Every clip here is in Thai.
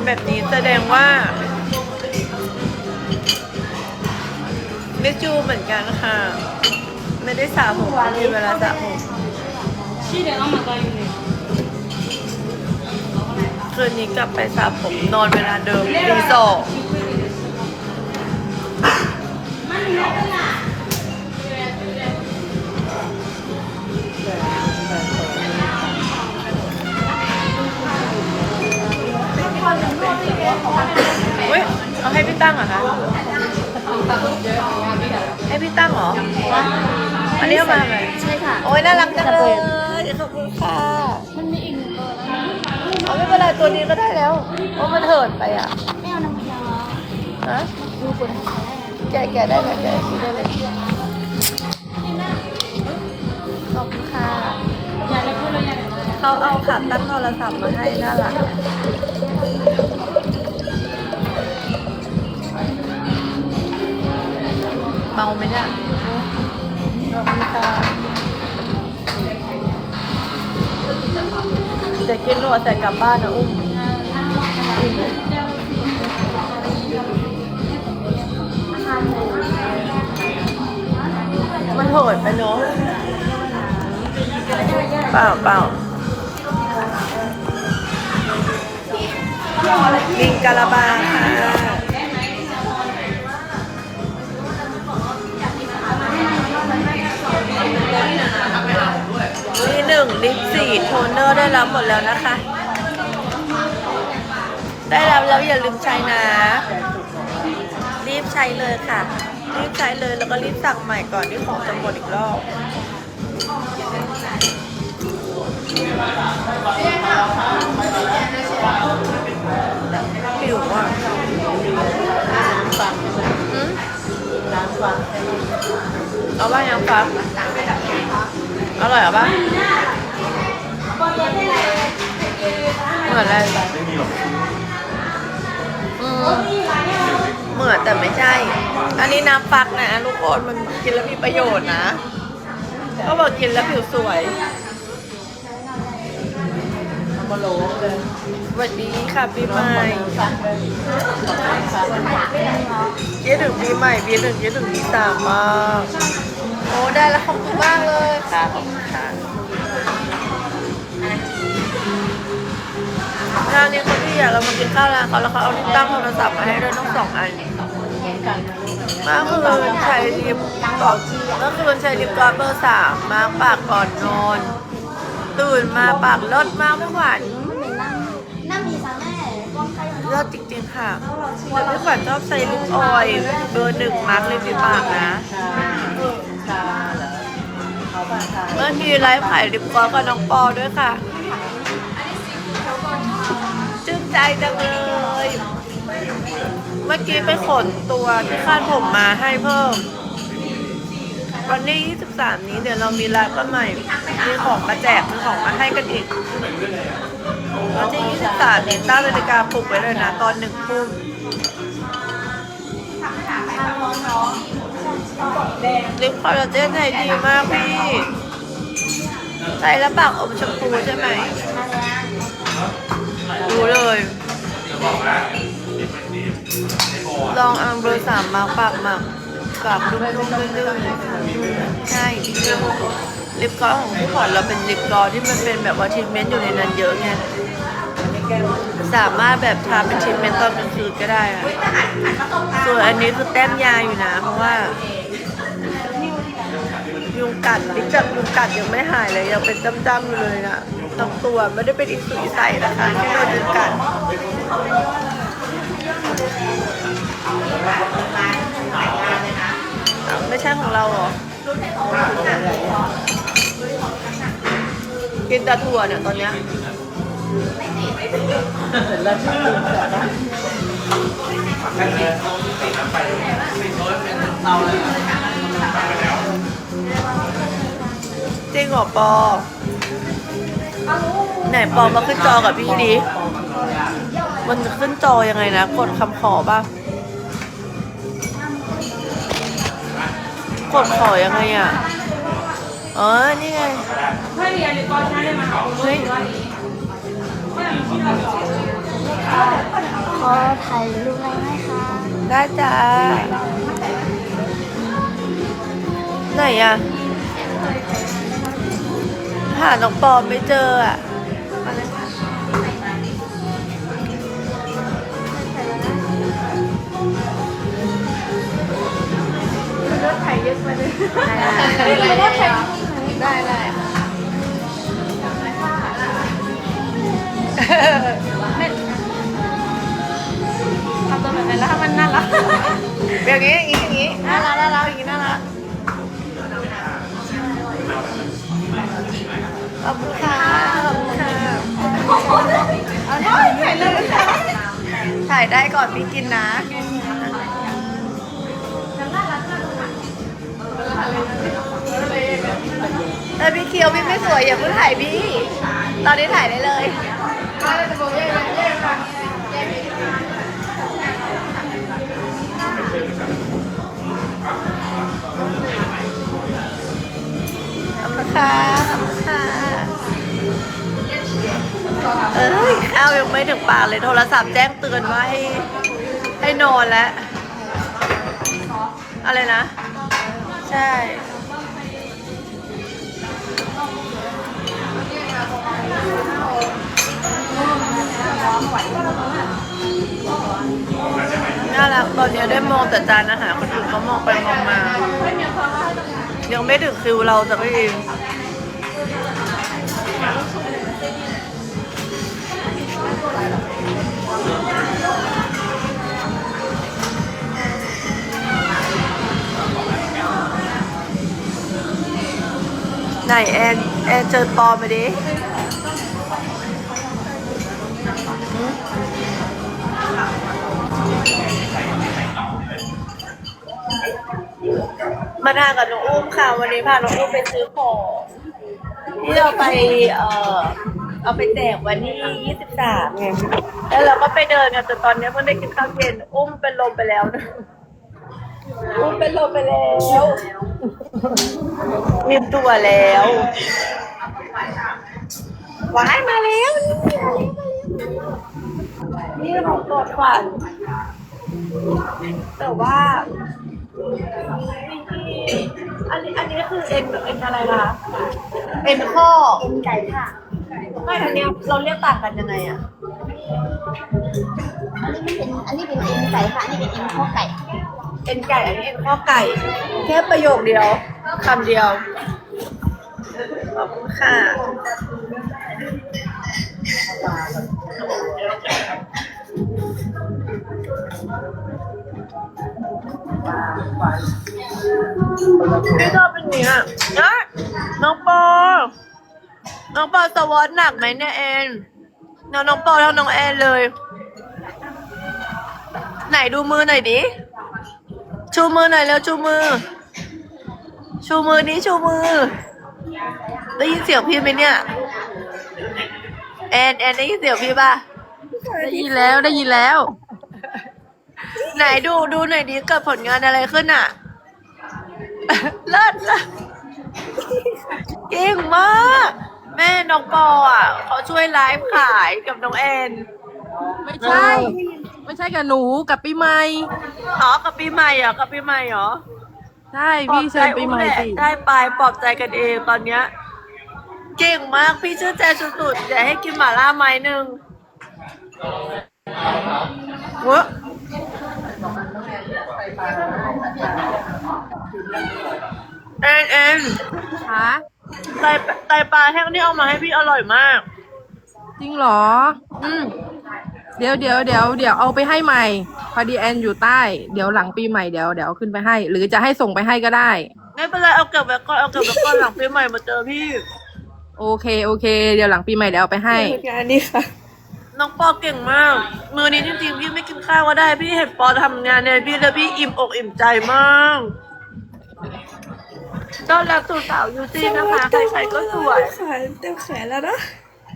มแบบนี้แสดงว่าไม่จูเหมือนกันค่ะ ไม่ได้สระผมมีเวลาสระผมคืนนี้กลับไปสระผมนอนเวลาเดิมตีสอง เว้ยเอาให้พี่ตั้งเหรอคะ ให้พี่ตั้งเหรออันนี้เอามาไหมใช่ค่ะ โอ้ยน่ารักจังเลยขอบคุณค่ะ มันมีอีกหนึ่งตัวแล้วนะเอาไม่เป็นไรตัวนี้ก็ได้แล้วเพราะมันเหินไปอะไม่เอาน้ำเคียวฮะดูคนไทยแกะแกะได้เลยแกะชิ้นได้เลยขอบคุณค่ะอยากจะพูดเลยอยากจะพูดเขาเอาขาตั้งโทรศัพท์มาให้น่ารัก มาไหมเนี่ยขอบคุณค่ะจะกินหนวดใส่กลับบ้านนะอุ้มมันโหดไปเนาะเปล่าเปล่าลิงกะลาบาค่ะ หนึ่งลิปสี่โทนเนอร์ได้รับหมดแล้วนะคะ ได้รับแล้วอย่าลืมใช้นะ รีบใช้เลยค่ะ รีบใช้เลยแล้วก็รีบสั่งใหม่ก่อนที่ของจะหมดอีกรอบผิวอะอืมเอาบ้ายังฟัง อร่อยเหรอบ้างเหมือนอะไรอืมเหมือนแต่ไม่ใช่ อันนี้น้ำฟักนะลูกโอนมันกินแล้วมีประโยชน์นะก็บอกกินแล้วผิวสวยมาโหลเลยสวัสดีค่ะปีใหม่ฟังเลยฟังเลยเยี่ยถึงปีใหม่ปีหนึ่งเยี่ยถึงปีสามมาก โอ้ได้แล้วขอบคุณมากเลยค่ะขอบคุณค่ะร้านนี้เขาที่อยากเรามากินข้าวร้านเขาแล้วเขาเอาที่ตั้งโทรศัพท์มาให้ด้วยทั้งสองอันมื่อคืนใช้ลิปกอดเมื่อคืนใช้ลิปกลอสเบอร์สามมาปากก่อนนอน ตื่นมาปากลดมากไม่หวานนั่งดีจ้าแม่กล้องใครเลิศจริงๆค่ะแต่พี่ขวัญชอบใช้ลิปออยเบอร์หนึ่งมาร์กเลยที่ปากนะ ชาชาเหรอเขาบ้านชาเมื่อกี้ไลฟ์ขายลิปกลอสกับน้องปอด้วยค่ะชื่นใจจังเลย เมื่อกี้ไปขนตัวที่คาดผมมาให้เพิ่ม วันนี้ 23 นี้เดี๋ยวเรามีไลฟ์กันใหม่ มีของมาแจกมีของมาให้กันอีกวันที่ 23นี้ตั้งนาฬิกาปลุกไว้เลยนะตอนหนึ่งทุ่ม ลิปคอลลาเจนใช้ดีมากพี่ใช้แล้วปากอมชมพูใช่ไหมรู้เลย ลองเอาเบอร์สามมาปากหมักปากนุ่มๆลื่นๆใช่ลิปกลอสของผู้ขอนเราเป็นลิปกลอสที่มันเป็นแบบว่าทีเมนต์อยู่ในนั้นเยอะไงสามารถแบบทาเป็นทรีเมนต์ตอนกลางคืนก็ได้อะส่วนอันนี้คือแต้มยาอยู่นะ เพราะว่า กัดลิปจากยุงกัดยังไม่หายเลยยังเป็นจ้ำๆอยู่เลยนะทั้งตัวไม่ได้เป็นอิสุอิใสนะคะแค่โดนยุงกัดไม่ใช่ของเราเหรอ กินแต่ถั่วเนี่ยตอนเนี้ยแล้วชื่อลืม งหรอปอ ไหนปอมาขึ้นจอกับพี่ดิ มันจะขึ้นจอยังไงนะ กดคำขอป่ะ กดขอยังไงอะ เออนี่ไงเฮ้ยขอถ่ายรูปไว้ไหมคะได้จ้าไหนอะ หาน้องปอมไม่เจออะมาเลยค่ะได้ได้ทำตัวแบบนั้นแล้วมันน่ารักอย่างนี้อย่างนี้อย่างนี้น่ารักน่ารักอย่างนี้น่ารัก ขอบคุณค่ะขอบคุณค่ะเอาได้ถ่ายเลยค่ะถ่ายได้ก่อนพี่กินนะแต่พี่เคียวพี่ไม่สวยอย่าเพิ่งถ่ายพี่ ตอนนี้ถ่ายได้เลยขอบคุณค่ะ เอ้ยข้าวยังไม่ถึงปากเลยโทรศัพท์แจ้งเตือนว่าให้ให้นอนแล้ว อะไรนะ ใช่น่ารักตอนนี้ได้มองแต่จานอาหารคนอื่นเขามองไปมองมา ยังไม่ถึงคิวเราสักที ไหนแอนแอนเจอปอมาดิมาทานกับน้องอุ้มค่ะ วันนี้พาน้องอุ้มไปซื้อของที่เราไปเอ่อ เอาไปแจกวันที่ 23ไงแล้วเราก็ไปเดินกันแต่ตอนนี้เพิ่งได้กินข้าวเย็นอุ้มเป็นลมไปแล้วนะอุ้มเป็นลมไปแล้วมีตัวแล้ววายมาแล้วนี่ของโปรดขวัญแต่ว่า อันนี้อันนี้คือเอ็นเอ็นอะไรคะเอ็นข้อเป็นไก่ค่ะ ไม่อันเนี้ยเราเรียกต่างกันยังไงอะอันนี้เป็นอันนี้เป็นเอ็นไก่ค่ะอันนี้เป็นเอ็นข้อไก่เอ็นไก่อันนี้เอ็นข้อไก่ แค่ประโยคเดียวคำเดียวขอบคุณค่ะพี่ชอบเป็นอย่างนี้อะนะน้องปอ น้องปอสวอตหนักไหมเนี่ยเอ็นน้องน้องปอเท่าน้องแอนเลย ไหนดูมือหน่อยดิ ชูมือหน่อยเร็วชูมือ ชูมือนี้ชูมือ ได้ยินเสียงพี่ไหมเนี่ย แอนแอนได้ยินเสียงพี่ป่ะ ได้ยินแล้วได้ยินแล้ว ไหนดูดูหน่อยดิเกิดผลงานอะไรขึ้นอะ เลิศละเก่งมาก แม่น้องปออะเขาช่วยไลฟ์ขายกับน้องแอน ไม่ใช่ ไม่ใช่กับหนูกับปีใหม่อ๋อกับปีใหม่เหรอกับปีใหม่เหรอใช่พี่เชิญปีใหม่สิได้ไปปลอบใจกันเองตอนเนี้ยเก่งมากพี่ชื่อใจสุดๆเดี๋ยวให้กินหม่าล่าไม้หนึ่งเวะแอนแอนคะ ไตไตปลาแห้งที่เอามาให้พี่อร่อยมาก จริงเหรอ อืม เดี๋ยวเดี๋ยวเดี๋ยวเดี๋ยวเอาไปให้ใหม่ พอดีแอนอยู่ใต้ เดี๋ยวหลังปีใหม่เดี๋ยวเดี๋ยวเอาขึ้นไปให้ หรือจะให้ส่งไปให้ก็ได้ ไม่เป็นไรเอาเก็บไว้ก่อนเอาเก็บไว้ก่อนหลังปีใหม่มาเจอพี่ โอเคโอเค เดี๋ยวหลังปีใหม่เดี๋ยวเอาไปให้ งานนี้ค่ะ น้องปอเก่งมาก มือนี้จริงๆพี่ไม่กินข้าวก็ได้ พี่เห็นปอทำงานเนี่ยพี่แล้วพี่อิ่มอกอิ่มใจมาก ต้อนรับสู่สาวยูซี่นะคะใครๆก็สวย ขาเต็มแขนแล้วนะ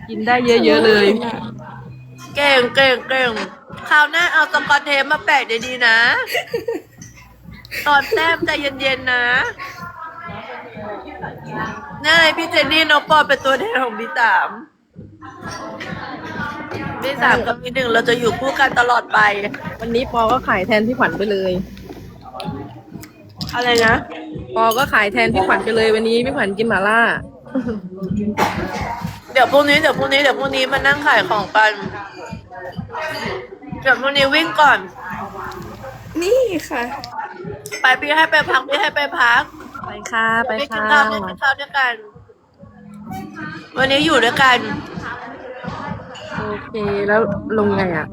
กินได้เยอะๆเลย เก่งเก่งเก่งคราวหน้าเอาสกอตเทปมาแปะดีๆนะ ตอนแต้มใจเย็นๆนะนี่เลยพี่เจนนี่น้องปอเป็นตัวแทนของพี่สามปีสามกับปีหนึ่งเราจะอยู่คู่กันตลอดไป วันนี้ปอก็ขายแทนพี่ขวัญไปเลย อะไรนะ ปอก็ขายแทนพี่ขวัญไปเลยวันนี้พี่ขวัญกินหม่าล่า เดี๋ยวพรุ่งนี้เดี๋ยวพรุ่งนี้เดี๋ยวพรุ่งนี้มานั่งขายของกัน เดี๋ยวพรุ่งนี้วิ่งก่อน นี่ค่ะ ไปพี่ให้ไปพักพี่ให้ไปพักไปค่ะไปไปกินค่ะข้าวด้วยกินข้าวด้วยกัน วันนี้อยู่ด้วยกัน โอเคแล้วลงไงอะ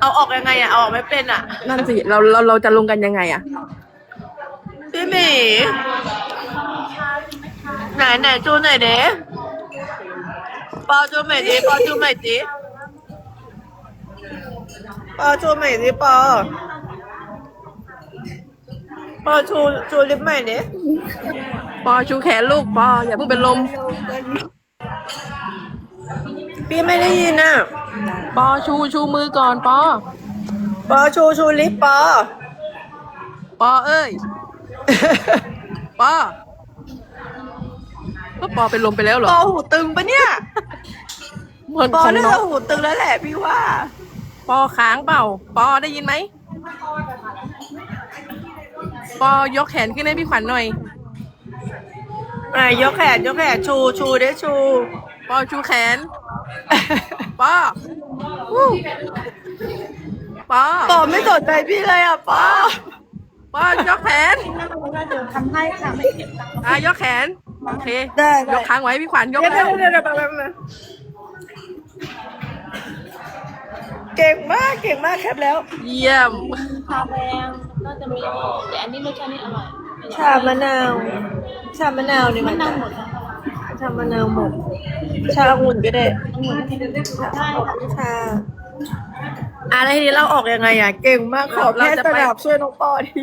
เอาออกยังไงอะเอาออกไม่เป็นอะนั่นสิเราเราเราจะลงกันยังไงอะ พี่หมีไหนไหนจูไหนอยเด้ปอจูใหม่ดิปอจูใหม่ดิปอจูใหม่ดิปอปอชูชูลิปใหม่ดิปอชูแขนลูกปออย่าเพิ่งเป็นลม พี่ไม่ได้ยินอะ ปอชูชูมือก่อนปอ ปอชูชูลิปปอ ปอเอ้ย ปอก็ปอเป็นลมไปแล้วเหรปออหูตึงปะเนี่ย เหมือนปอของน่าน้อจะงหูตึงแล้วแหละพี่ว่า ปอค้างเปล่า ปอได้ยินไหม ปอยกแขนขึ้นให้พี่ขวัญหน่อยไหนยกแขนยกแขนชูชูได้ชู ปอชูแขน ปอวู้ปอ ปอไม่สนใจพี่เลยอะปอ ปอยกแขนทำให้ค่ะไม่เก็บตังค์อะยกแขน โอเค ได้ยได้กค้างไว้พี่ขวัญยกเดี๋ยวแล้วเดี๋ยวเดี๋ยวแป๊บนึงเก่งมากเก่งมากแคปแล้ว เยี่ยมชาแดงก็จะมีแต่อันนี้รสชาตินี่อร่อย ชามะนาว ชามะนาวนี่มันนั่งหมดแล้วชามะนาวหมด ชาองุ่นก็ได้หมดได้ค่ะชา อะไรทีนี้เราออกยังไงอะ เก่งมากขอแพทย์สนามช่วยน้องปอที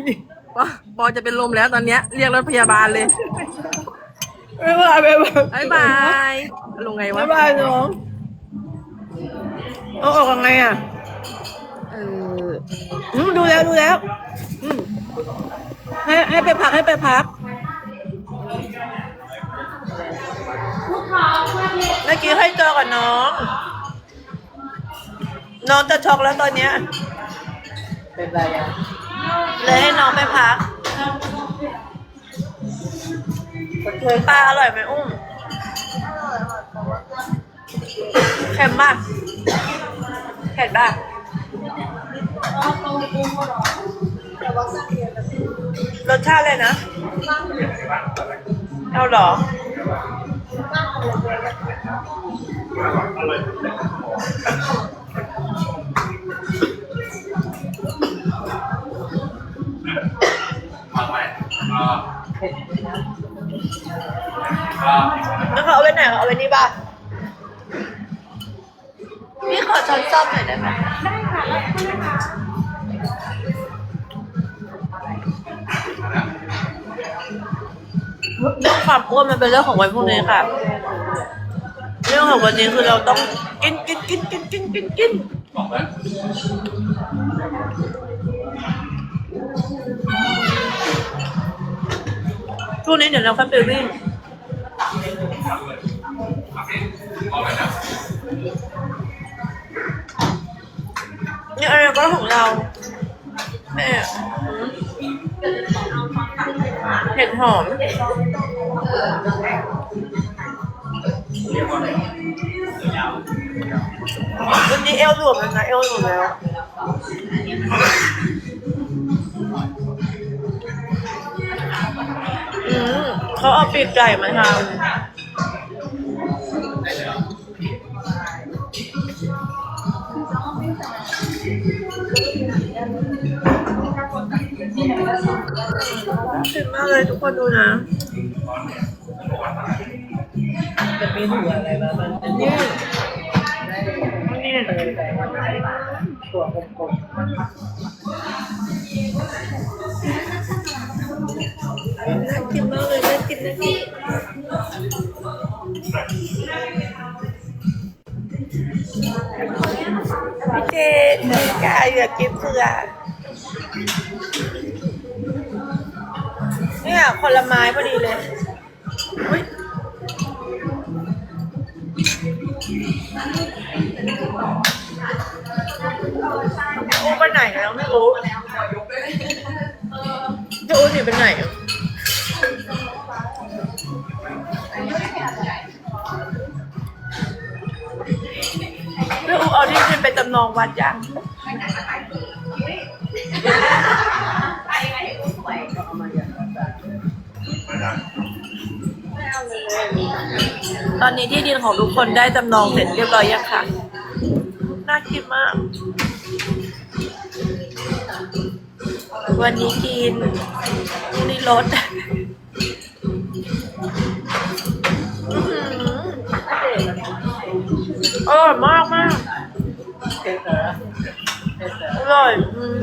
ปอปอจะเป็นลมแล้วตอนเนี้ย เรียกรถพยาบาลเลยบ๊ายบายบ๊ายบายบ๊ายบายลงไงวะบ๊ายบายน้องเอาออกยังไงอะเอออืมดูแล้วดูแล้วอืมให้ให้ไปพักให้ไปพักเมื่อกี้ให้เจอกับน้อง น้องจะช็อกแล้วตอนเนี้ยเป็นไรอะเลยให้น้องไปพักปลาอร่อยไหมอุ้มเค็มมากเผ็ดมากรสชาติเลยนะ เอาเหรอ แล้วเขาเอาไปไหนเขาเอาไปนี่ป่ะพี่ขอช้อนซ่อมหน่อยได้ไหมได้ค่ะเรื่องความอ้วนมันเป็นเรื่องของวันพรุ่งนี้ค่ะ เรื่องของวันนี้คือเราต้องกินกินกินกินกินกินกินพรุ่งนี้เดี๋ยวเราค่อยไปวิ่งนี่อะไรก็ของเราแม่เห็ดหอม วันนี้เอลหลวมแล้วนะเอลหลวมแล้วอืมเขาเอาปีกไก่มาทำขึ้นมากเลยทุกคนดูนะ จะมีหัวอะไรบ้างมันเนี่นี่ตัวกลมน่ากินมากเลยน่ากินน่ากินพี่เจนกายอยากกินเผือกเนี่ยคนลไม้พอดีเลยอุ๊ย แล้วไม่รู้พี่อู๋หนีไปไหนพี่อู๋เอาที่ดินไปจำนองวัดยังตอนนี้ที่ดินของทุกคนได้จำนองเสร็จเรียบร้อยยังค่ะ น่ากินมาก วันนี้กินพรุ่งนี้ลดอื้อหืออร่อยมากมากเผ็ดเหรอเผ็ดเหรออร่อยอืม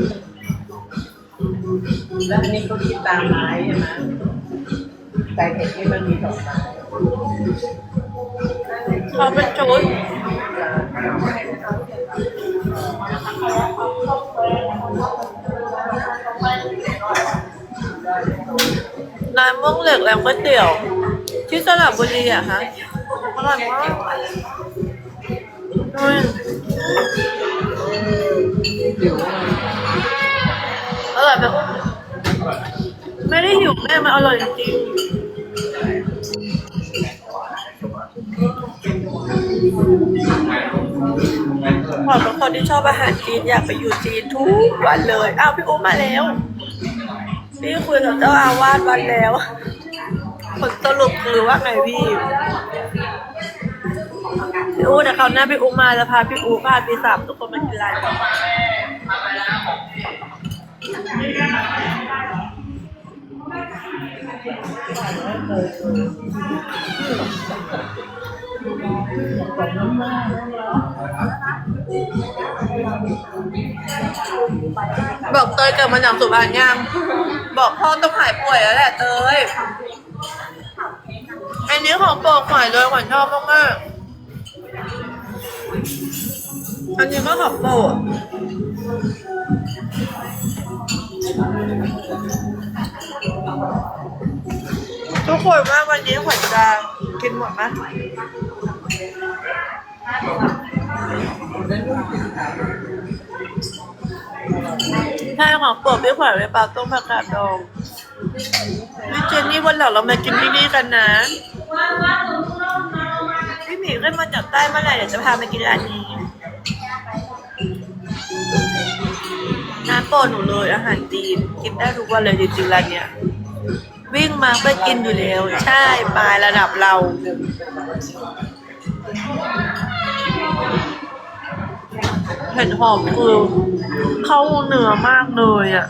แล้วอันนี้เขาคิดตามไม้ใช่ไหมแต่เผ็ดนี่มันมีสองไม้เขาเป็นชุด ร้านม่วงเหล็กแล้วก๋วยเตี๋ยวที่สระบุรีอะฮะอร่อยมากอืมอร่อยแบบไม่ได้หิวแม่มันอร่อยจริง ๆขอเป็นคนที่ชอบอาหารจีนอยากไปอยู่จีนทุกวันเลย อ้าวพี่อุ้มมาแล้ว พี่คุยกับเจ้าอาวาสวันแล้ว ผลสรุปคือว่าไงพี่พี่อู๋แต่คราวหน้าพี่อู๋มาจะพาพี่อู๋พาพี่สามทุกคนมากินร้านนี้ บอกเตยเกิดมาจากสุพรรณยังบอกพ่อต้องหายป่วยแล้วแหละเตยอันนี้ของโปรดขวัญเลยขวัญชอบมากๆอันนี้ก็ของโปรดทุกคนว่าวันนี้ขวัญจะกินหมดไหม ใช่ของโปรดพี่ขวัญเป็นปลาต้มผักกาดดองพี่เจนนี่วันหลังเรามากินที่นี่กันนะพี่หมีขึ้นมาจากใต้เมื่อไหร่เดี๋ยวจะพาไปกินร้านนี้น้ำโปรดหนูเลยอาหารจีนกินได้ทุกวันเลยจริงๆร้านเนี้ยวิ่งมาเพื่อกินอยู่แล้ว ใช่ปลายระดับเรา เห็ดหอมคือเข้าเนื้อมากเลยอะ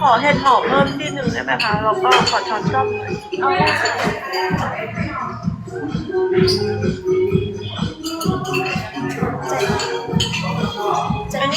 ขอเห็ดหอมเพิ่มที่หนึ่งได้ไหมคะ แล้วก็ขอช้อนส้อมหน่อย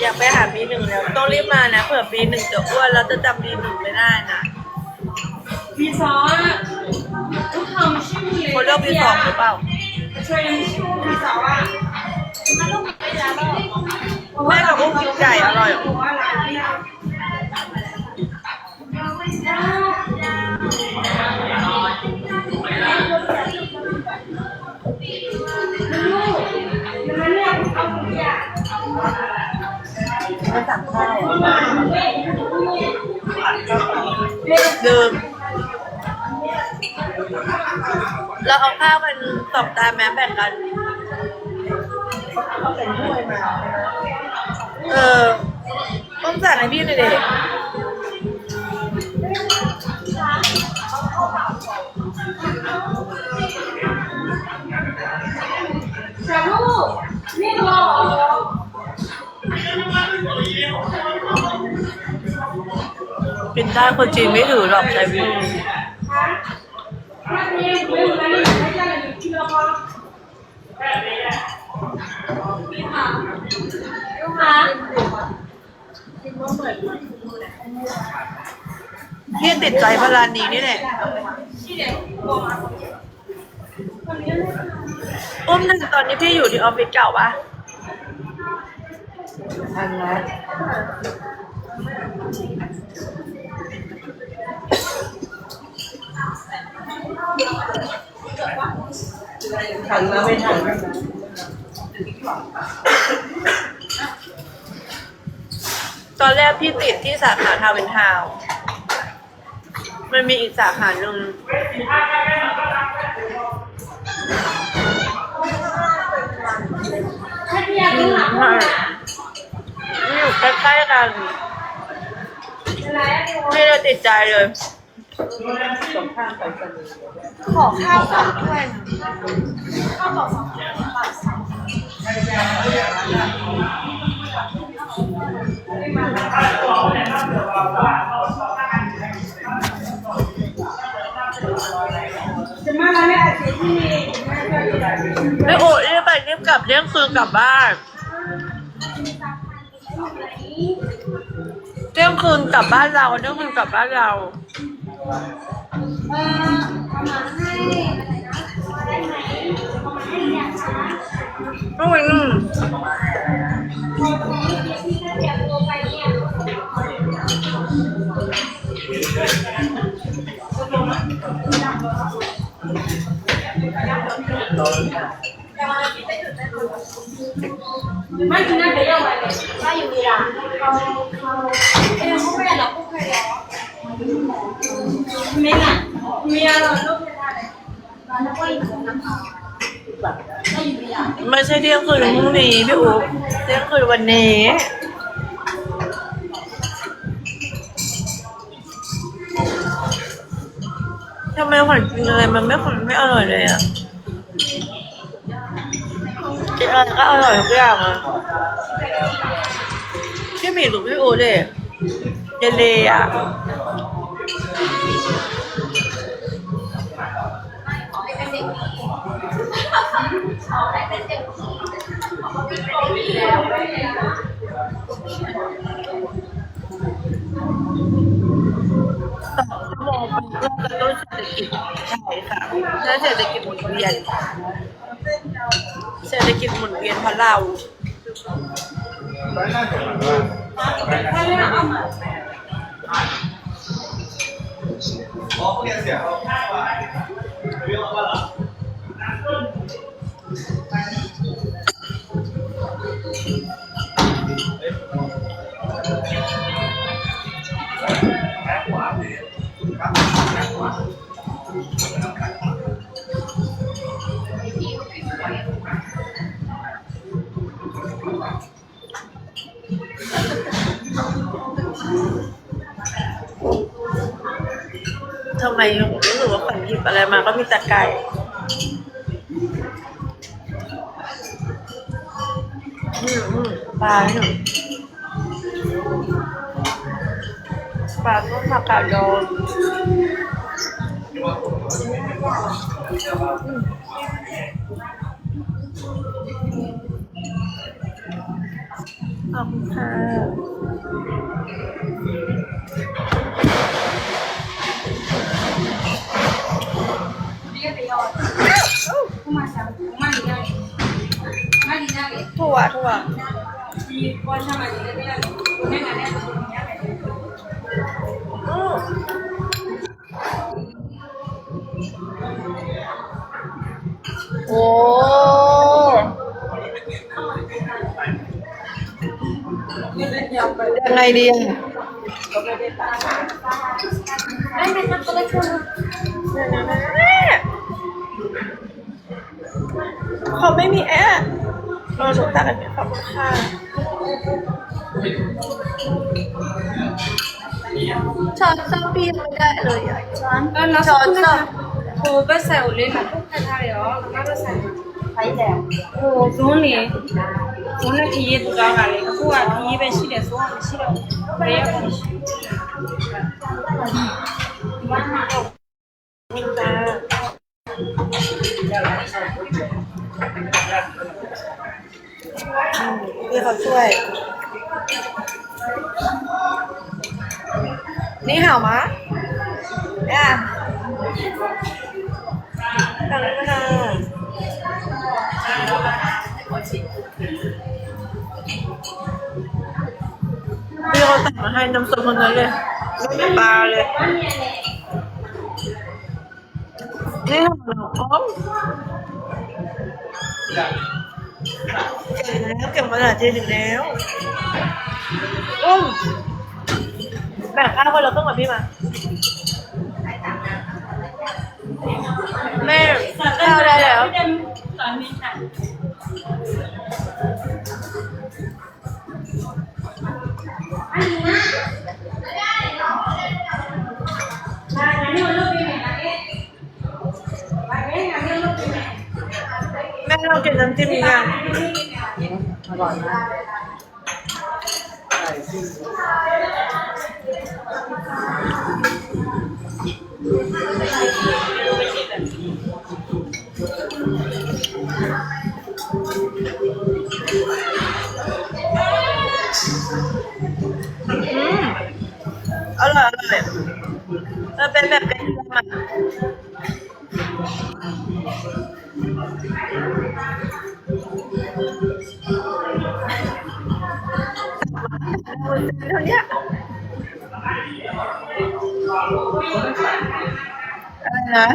อยากไปหาบีหนึ่งแล้วต้องรีบมานะเผื่อบีหนึ่งจะอ้วนแล้วจะจำบีหนึ่งไม่ได้นะปีสองอะลูกทำชื่อเลยคนเลือกบีสองหรือเปล่าช่วยชื่อปีสองอะมันต้องไปยาแล้วแม่กับพวกกินไก่อร่อยผมว่าหลานเนี่ยมันลูกมันเลือก มาสั่ข้าวเดิมเราเอาข้าวกันสองจาแม้แบ่งกัน เขาเป็นถ้มาเออต้องสั่งให้พี่หน่อยเด็กลูกนี่ดู กินได้คนจีนไม่ถือหรอกใช่ไหมลูกค้าเนี่ยติดใจพลานนี้นี่แหละอุ้มหนึ่งตอนนี้พี่อยู่ที่ออฟฟิศเก่าปะ ทางรัฐทันแไม่ทันตอนแรกพี่ติดที่สาขาทาวินทาวมันมีอีกสาขาหนึ่งถ้าพี่อยากกินหลัง ใกล้ๆกันไม่ได้ติดใจเลย ขอข้าวสับด้วยข้าวต่าสองข้าวสองจะมาแล้วไม่อาทิตย์ที่นี่ไม่โอ้รีบไปรียบกลับเรียงคืนกลับบ้าน เที่ยงคืนกลับบ้านเราเที่ยงคืนกลับบ้านเรา呃，เอามาให้ได้ไหมเอามาให้อย่างช้าอืมที่ถ้าเตรียมตัวไปเนี่ย ไม่กินน่าจะยังไงเลยถ้าอยู่ดีละเขาเขาเอ้ยเขาไม่ได้หรอกเขาเคยแล้วไม่น่ะมีอะไรลูกจะทานอะไรแล้วก็อยู่น้ำตาถ้าอยู่ดีละไม่ใช่เที่ยงคืนพรุ่งนี้พี่อุ๊บเที่ยงคืนวันนี้ทำไมขวัญกินอะไรมันไม่ขวัญไม่อร่อยเลยอะ อะไรก็อร่อยทุกอย่างอะพี่หมีหรือพี่อูเด็เยเลอะสองชั่วโมงเป็นเรื่องกระตุ้นเศรษฐกิจใช่ค่ะใช้เศรษฐกิจหมุนเวียน เศรษฐกิจหมุนเวียนเพราะเราอ๋อเรียนเสียง ไมรู้สึกว่าขวัญหยิบอะไรมาก็มีแต่ไก่ปลาหนึ่งปลาต้มผักกาดดอง ถั่วถั่วโอ้ยังไงดีอะได้ไหมคะตัวเล็กคน เขาไม่มีแอร์เราถูกตัดกันเนี่ยขอบคุณค่ะช้อนซ้ำปีนไม่ได้เลยอ่ะ ช้อน 아, 나 저, 손 저. 그 뱃살 올리면 폭탄 하래요. 나 뱃살. ใช้แล้ว 오, 좋은리. 오늘 뒤에 누가 가래. 그와 뒤에 실에 소원이 싫어. 그래요. พี่เขาช่วย นี่หาวมะเนี่ยทางนี้ค่ะพี่เขาตักมาให้น้ำซุปคนนั้นเลยไม่มีปลาเลยนี่ทำหรอป้อม เก่งแล้วเก่งมาหลายทีถึงแล้วอุ้มแบ่งข้าวคนละครึ่งกับพี่มา แม่ข้าวได้แล้วแจิ้มนี้กันอร่อยมากอืมอร่อยอร่อยมันเป็นแบบ เท่าเนี้ยอะไรนะ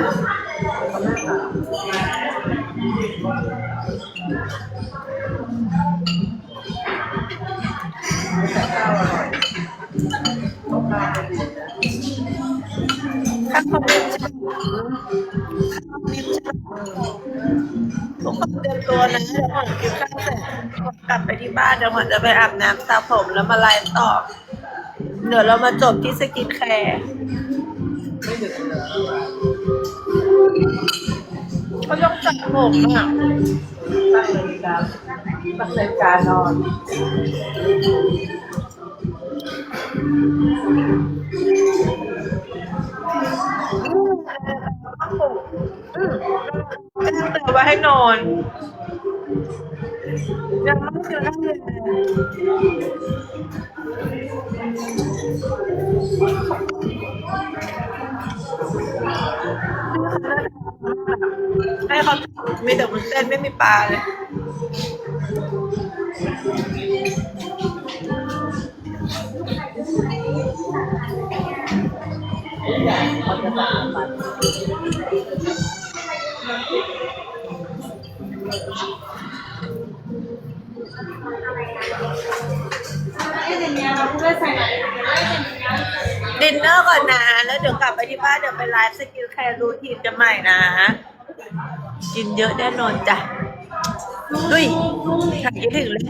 ข้าวคอมเมนต์ทุก คนเตรียมตัวนะเดี๋ยวก่อนกินข้าวเสร็จกลับไปที่บ้านเดี๋ยวก่อนจะไปอาบน้ำสระผมแล้วมาไลฟ์ต่อ เดี๋ยวเรามาจบที่สกินแคร์ไม่ดึกเลยเขาต้องสระผมอะตั้งนาฬิกาตั้งนาฬิกานอน อืมแจ้งเตือนไว้ให้นอนยังไม่ถึงนั่งเลยให้เขามีแต่วุ้นเส้นไม่มีปลาเลย ดินเนอร์ก่อนนะ แล้วเดี๋ยวกลับไปที่บ้านเดี๋ยวไปไลฟ์สกิลแคร์รูทีนกันใหม่นะ กินเยอะแน่นอนจ้ะดุยถ่ายคิดถึงเลย